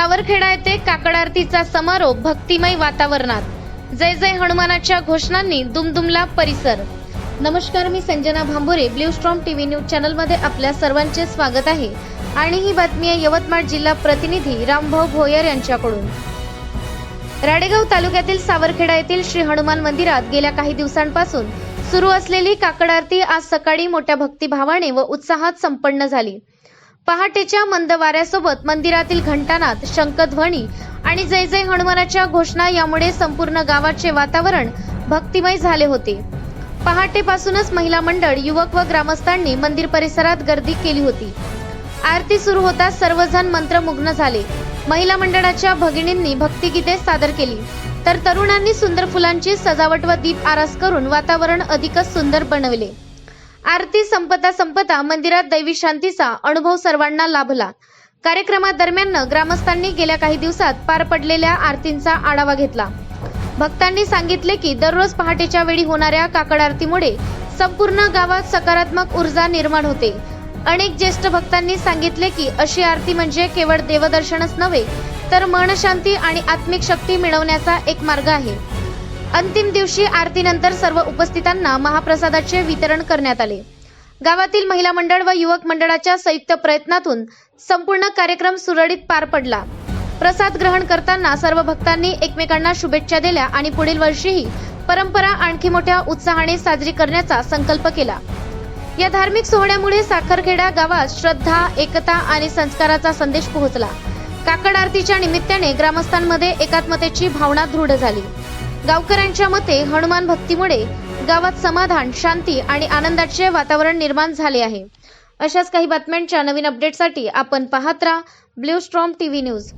सावरखेडा येथे काकड आरतीचा समारोप भक्तिमय वातावरणात. जय जय हनुमानाच्या घोषणांनी दुमदुमला परिसर. नमस्कार मी Sanjana Bhambure blue storm TV news चॅनलमध्ये आपल्या सर्वांचे स्वागत आहे. आणि ही बातमी आहे यवतमाळ जिल्हा प्रतिनिधी रामभाऊ भोयर यांच्याकडून. राडेगाव तालुक्यातील सावरखेडा येथील श्री हनुमान मंदिरात गेल्या काही दिवसांपासून सुरू असलेली काकड आरती आज सकाळी मोठ्या भक्तिभावाने व उत्साहात संपन्न झाली. पहाटेच्या मंद वाऱ्यासोबत मंदिरातील घंटानाद शंखध्वनी आणि जय जय हनुमानाच्या घोषणा यामुळे संपूर्ण गावाचे वातावरण भक्तिमय झाले होते. पहाटेपासूनच महिला मंडळ युवक व ग्रामस्थांनी मंदिर परिसरात गर्दी केली होती. आरती सुरू होताच सर्वजण मंत्रमुग्न झाले. महिला मंडळाच्या भगिनींनी भक्तिगीते सादर केली. तर तरुणांनी सुंदर फुलांची सजावट व दीप आरास करून वातावरण अधिकच सुंदर बनविले. आरती संपता संपता मंदिरात दैवी शांतीचा अनुभव सर्वांना लाभला. कार्यक्रमादरम्यान ग्रामस्थांनी गेल्या काही दिवसात पार पडलेल्या आरतींचा आढावा घेतला. भक्तांनी सांगितले की दररोज पहाटेच्या वेळी होणाऱ्या काकड आरतीमुळे संपूर्ण गावात सकारात्मक ऊर्जा निर्माण होते. अनेक ज्येष्ठ भक्तांनी सांगितले की अशी आरती म्हणजे केवळ देवदर्शनच नव्हे तर मनशांती आणि आत्मिक शक्ती मिळवण्याचा एक मार्ग आहे. अंतिम दिवशी आरतीनंतर सर्व उपस्थितांना महाप्रसादाचे वितरण करण्यात आले. गावातील महिला मंडळ व युवक मंडळाच्या संयुक्त प्रयत्नातून संपूर्ण कार्यक्रम सुरळीत पार पडला. प्रसाद ग्रहण करताना सर्व भक्तांनी एकमेकांना शुभेच्छा दिल्या आणि पुढील वर्षीही परंपरा आणखी मोठ्या उत्साहाने साजरी करण्याचा संकल्प केला. या धार्मिक सोहळ्यामुळे साखरखेडा गावात श्रद्धा एकता आणि संस्काराचा संदेश पोहोचला. काकड आरतीच्या निमित्ताने ग्रामस्थांमध्ये एकात्मतेची भावना दृढ झाली. गावकऱ्यांच्या मते हनुमान भक्तीमुळे गावात समाधान शांती आणि आनंदाचे वातावरण निर्माण झाले आहे. अशाच काही बातम्यांच्या नवीन अपडेटसाठी आपण पाहत राहा. Blue storm TV news.